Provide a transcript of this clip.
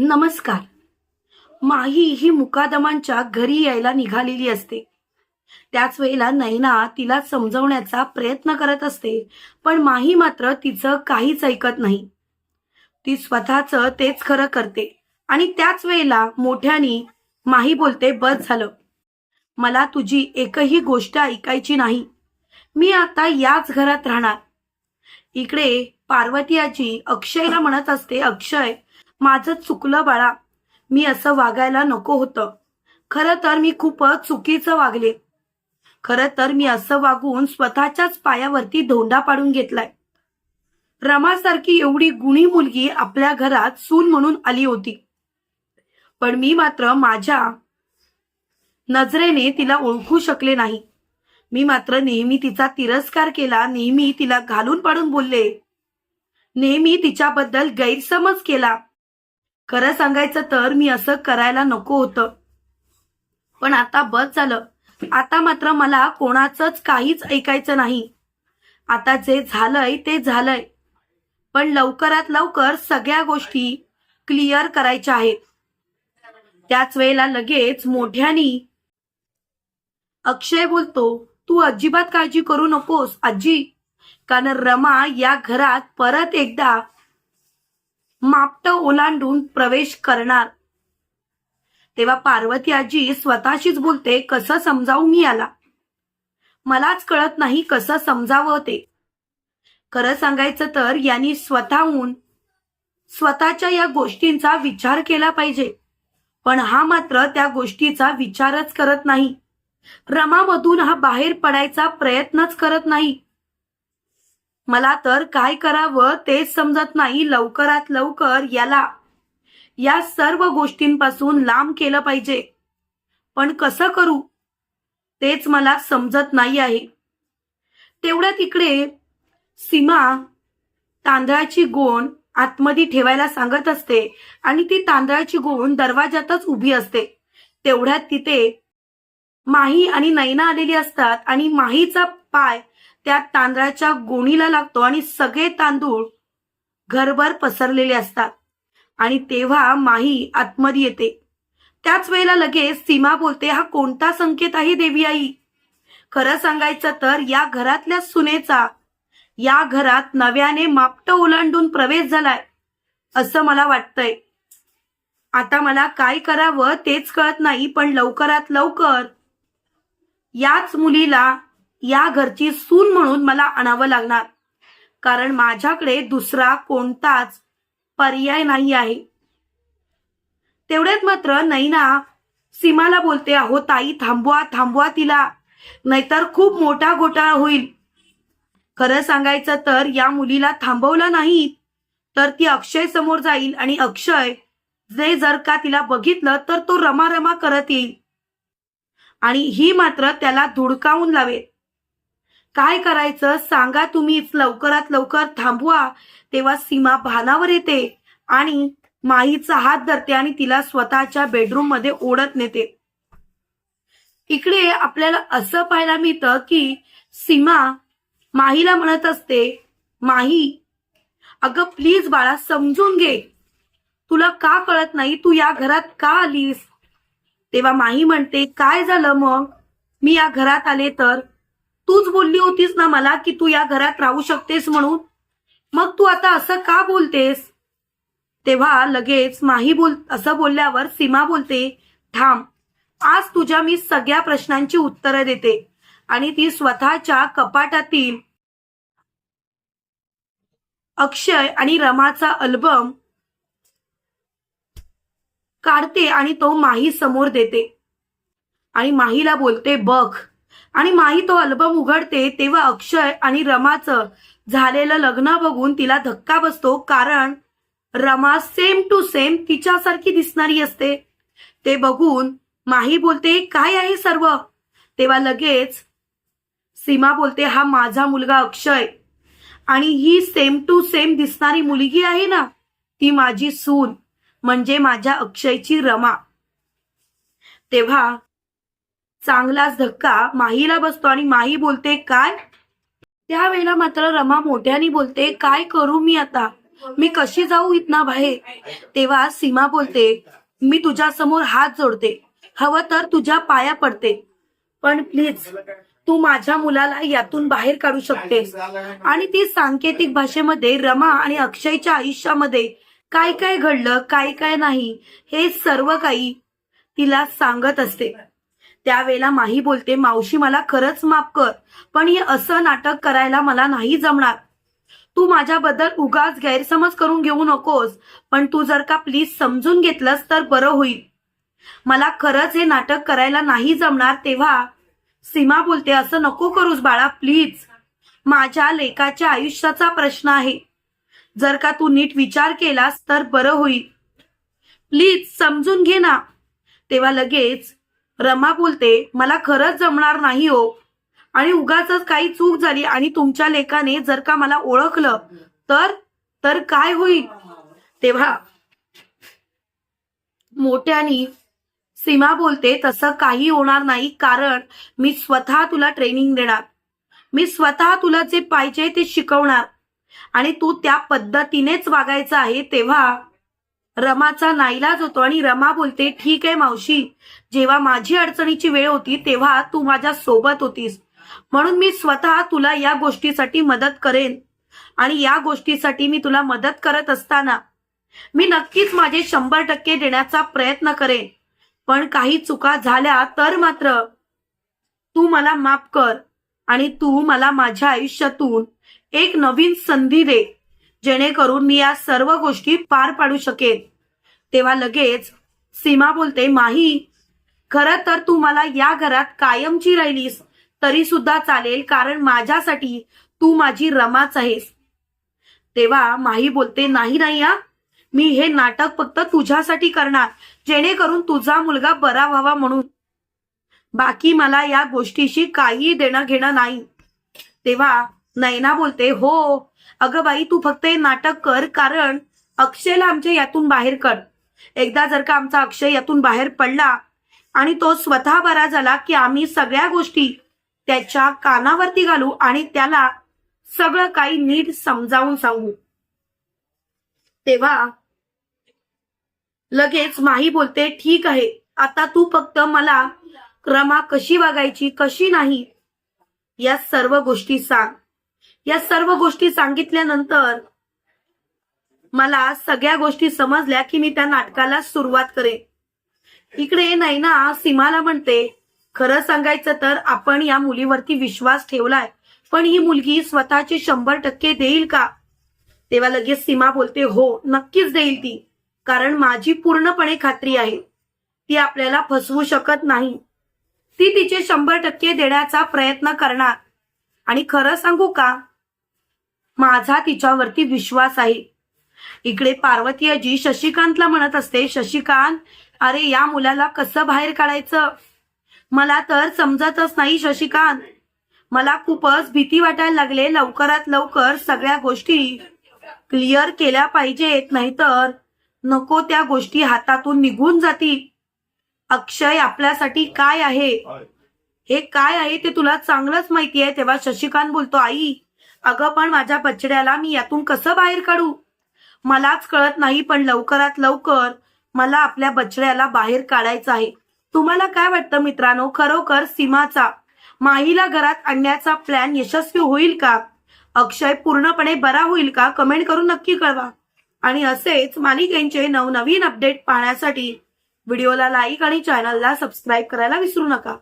नमस्कार. माही ही मुकादमांच्या घरी यायला निघालेली असते. त्याच वेळेला नैना तिला समजवण्याचा प्रयत्न करत असते पण माही मात्र तिचं काहीच ऐकत नाही. ती स्वतःच तेच खरं करते आणि त्याच वेळेला मोठ्यानी माही बोलते बस झालं. मला तुझी एकही गोष्ट ऐकायची नाही. मी आता याच घरात राहणार. इकडे पार्वती आजी अक्षयला म्हणत असते अक्षय माझं चुकलं बाळा. मी असं वागायला नको होतं. खरं तर मी खूपच चुकीचं वागले. खरं तर मी असं वागून स्वतःच्याच पायावरती धोंडा पाडून घेतलाय. रमासारखी एवढी गुणी मुलगी आपल्या घरात सून म्हणून आली होती. पण मी मात्र माझ्या नजरेने तिला ओळखू शकले नाही. मी मात्र नेहमी तिचा तिरस्कार केला नेहमी तिला घालून पाडून बोलले. नेहमी तिच्याबद्दल गैरसमज केला. खरं सांगायचं तर मी असं करायला नको होतं. पण आता बस झालं. आता मात्र मला कोणाचंच काहीच ऐकायचं नाही. आता जे झालंय ते झालंय. पण लवकरात लवकर सगळ्या गोष्टी क्लिअर करायच्या आहेत. त्याच वेळेला लगेच मोठ्यानी अक्षय बोलतो तू अजिबात काळजी करू नकोस आजी. कारण रमा या घरात परत एकदा मापट ओलांडून प्रवेश करणार. तेव्हा पार्वती आजी स्वतःशीच बोलते कसं समजावू मी याला? मलाच कळत नाही कसं समजावं ते. खरं सांगायचं तर यांनी स्वतःहून स्वतःच्या या गोष्टींचा विचार केला पाहिजे. पण हा मात्र त्या गोष्टीचा विचारच करत नाही. रमामधून हा बाहेर पडायचा प्रयत्नच करत नाही. मला तर काय करावं तेच समजत नाही लवकरात लवकर याला. या सर्व गोष्टींपासून लांब केलं पाहिजे. पण कसं करू? तेच मला समजत नाही आहे. तेवढ्यात इकडे सीमा तांदळाची गोण आतमध्ये ठेवायला सांगत असते आणि ती तांदळाची गोण दरवाजातच उभी असते. तेवढ्यात तिथे माही आणि नैना आलेली असतात आणि माहीचा पाय त्या तांदळाच्या गोणीला लागतो आणि सगळे तांदूळ घरभर पसरलेले असतात. आणि तेव्हा माही आतमध्ये येते. त्याच वेळेला लगेच सीमा बोलते हा कोणता संकेत आहे देवी आई? खरं सांगायचं तर या घरातल्या सुनेचा या घरात नव्याने मापट ओलांडून प्रवेश झालाय असं मला वाटतंय. आता मला काय करावं तेच कळत नाही पण लवकरात लवकर याच मुलीला या घरची सून म्हणून मला आणावं लागणार. कारण माझ्याकडे दुसरा कोणताच पर्याय नाही आहे. तेवढ्यात मात्र नैना सीमाला बोलते अहो ताई थांबवा थांबवा तिला. नाहीतर खूप मोठा घोटाळा होईल. खरं सांगायचं तर या मुलीला थांबवलं नाही तर ती अक्षय समोर जाईल आणि अक्षय जे जर का तिला बघितलं तर तो रमारमा करत येईल. आणि ही मात्र त्याला धुडकावून लावेल. काय करायचं सांगा तुम्हीच लवकरात लवकर थांबवा. तेव्हा सीमा भानावर येते आणि माहीचा हात धरते आणि तिला स्वतःच्या बेडरूममध्ये ओढत नेते. इकडे आपल्याला असं पाहायला मिळतं की सीमा माहीला म्हणत असते माही अगं प्लीज बाळा समजून घे. तुला का कळत नाही? तू या घरात का आलीस? तेव्हा माही म्हणते काय झालं मग? मी या घरात आले तर तूच बोलली होतीस ना मला की तू या घरात राहू शकतेस म्हणून? मग तू आता असं का बोलतेस? तेव्हा लगेच माही बोल असं बोलल्यावर सीमा बोलते थांब आज तुझ्या मी सगळ्या प्रश्नांची उत्तरं देते आणि ती स्वतःच्या कपाटातील अक्षय आणि रमाचा अल्बम काढते आणि तो माही समोर देते. आणि माहीला बोलते बघ आणि माही तो अल्बम उघडते तेव्हा अक्षय आणि रमाचं झालेलं लग्न बघून तिला धक्का बसतो कारण रमा सेम टू सेम तिच्यासारखी दिसणारी असते. ते बघून माही बोलते काय आहे सर्व? तेव्हा लगेच सीमा बोलते हा माझा मुलगा अक्षय आणि ही सेम टू सेम दिसणारी मुलगी आहे ना ती माझी सून म्हणजे माझ्या अक्षयची रमा. तेव्हा चांगलाच धक्का माहीला बसतो आणि माही बोलते काय? त्यावेळेला मात्र रमा मोठ्याने बोलते काय करू मी आता? मी कशी जाऊ इतना बाहेर? तेव्हा सीमा बोलते मी तुझ्या समोर हात जोडते. हवं तर तुझ्या पाया पडते. पण प्लीज तू माझ्या मुलाला यातून बाहेर काढू शकतेस. आणि ती सांकेतिक भाषेमध्ये रमा आणि अक्षयच्या आयुष्यामध्ये काय काय घडलं काय काय नाही हे सर्व काही तिला सांगत असते. त्यावेळेला माही बोलते मावशी मला खरंच माफ कर पण हे असं नाटक करायला मला नाही जमणार. तू माझ्याबद्दल उगाच गैरसमज करून घेऊ नकोस पण तू जर का प्लीज समजून घेतलंस तर बरं होईल. मला खरंच हे नाटक करायला नाही जमणार तेव्हा सीमा बोलते असं नको करूस बाळा प्लीज माझ्या लेकाच्या आयुष्याचा प्रश्न आहे. जर का तू नीट विचार केलास तर बरं होईल. प्लीज समजून घे ना. तेव्हा लगेच रमा बोलते मला खरंच जमणार नाही हो. आणि उगाच काही चूक झाली आणि तुमच्या लेखाने जर का मला ओळखलं तर तर काय होईल? तेव्हा मोठ्यानी सीमा बोलते तसं काही होणार नाही कारण मी स्वतः तुला ट्रेनिंग देणार. मी स्वतः तुला जे पाहिजे ते शिकवणार. आणि तू त्या पद्धतीनेच वागायचं आहे. तेव्हा रमाचा नाईलाज होतो आणि रमा बोलते ठीक आहे मावशी. जेव्हा माझी अडचणीची वेळ होती तेव्हा तू माझ्या सोबत होतीस. म्हणून मी स्वतः तुला या गोष्टीसाठी मदत करेन. आणि या गोष्टीसाठी मी तुला मदत करत असताना मी नक्कीच माझे शंभर टक्के देण्याचा प्रयत्न करेन. पण काही चुका झाल्या तर मात्र तू मला माफ कर आणि तू मला माझ्या आयुष्यातून एक नवीन संधी दे. जेणेकरून मी या सर्व गोष्टी पार पाडू शकेन. तेव्हा लगेच सीमा बोलते माही खरं तर तू मला या घरात कायमची राहिलीस तरी सुद्धा चालेल कारण माझ्यासाठी तू माझी रमाच आहेस. तेव्हा माही बोलते नाही नाही मी हे नाटक फक्त तुझ्यासाठी करणार जेणेकरून तुझा मुलगा बरा व्हावा म्हणून. बाकी मला या गोष्टीशी काही देणं घेणं नाही. तेव्हा नैना बोलते हो अगं बाई तू फक्त हे नाटक कर कारण अक्षयला आमच्या यातून बाहेर कर. एकदा जर का आमचा अक्षय यातून बाहेर पडला आणि तो स्वतः बरा झाला की आम्ही सगळ्या गोष्टी त्याच्या कानावरती घालू आणि त्याला सगळं काही नीट समजावून सांगू. तेव्हा लगेच माही बोलते ठीक आहे आता तू फक्त मला क्रमा कशी वागायची कशी नाही या सर्व गोष्टी सांग. या सर्व गोष्टी सांगितल्यानंतर मला सगळ्या गोष्टी समजल्या की मी त्या नाटकाला सुरुवात करेन. इकडे नैना सीमाला म्हणते खरं सांगायचं तर आपण या मुलीवरती विश्वास ठेवलाय पण ही मुलगी स्वतःचे शंभर टक्के देईल का? तेव्हा लगेच सीमा बोलते हो नक्कीच देईल ती कारण माझी पूर्णपणे खात्री आहे. ती आपल्याला फसवू शकत नाही. ती तिचे शंभर टक्के देण्याचा प्रयत्न करणार. आणि खरं सांगू का? माझा तिच्यावरती विश्वास आहे. इकडे पार्वती आजी शशिकांतला म्हणत असते शशिकांत अरे या मुलाला कसं बाहेर काढायचं? मला तर समजतच नाही शशिकांत. मला खूपच भीती वाटायला लागले. लवकरात लवकर सगळ्या गोष्टी क्लिअर केल्या पाहिजेत नाहीतर नको त्या गोष्टी हातातून निघून जातील. अक्षय आपल्यासाठी काय आहे? हे काय आहे ते तुला चांगलंच माहिती आहे तेव्हा शशिकांत बोलतो आई अगं पण माझ्या बछड्याला मी यातून कसं बाहेर काढू? मलाच कळत नाही पण लवकरात लवकर मला आपल्या बछड्याला बाहेर काढायचं आहे. तुम्हाला काय वाटतं मित्रांनो? खरोखर सीमाचा माहीला घरात आणण्याचा प्लॅन यशस्वी होईल का? अक्षय पूर्णपणे बरा होईल का? कमेंट करून नक्की कळवा. आणि असेच मालिकेंचे नवनवीन अपडेट पाहण्यासाठी व्हिडिओला लाईक आणि चॅनलला सबस्क्राईब करायला विसरू नका.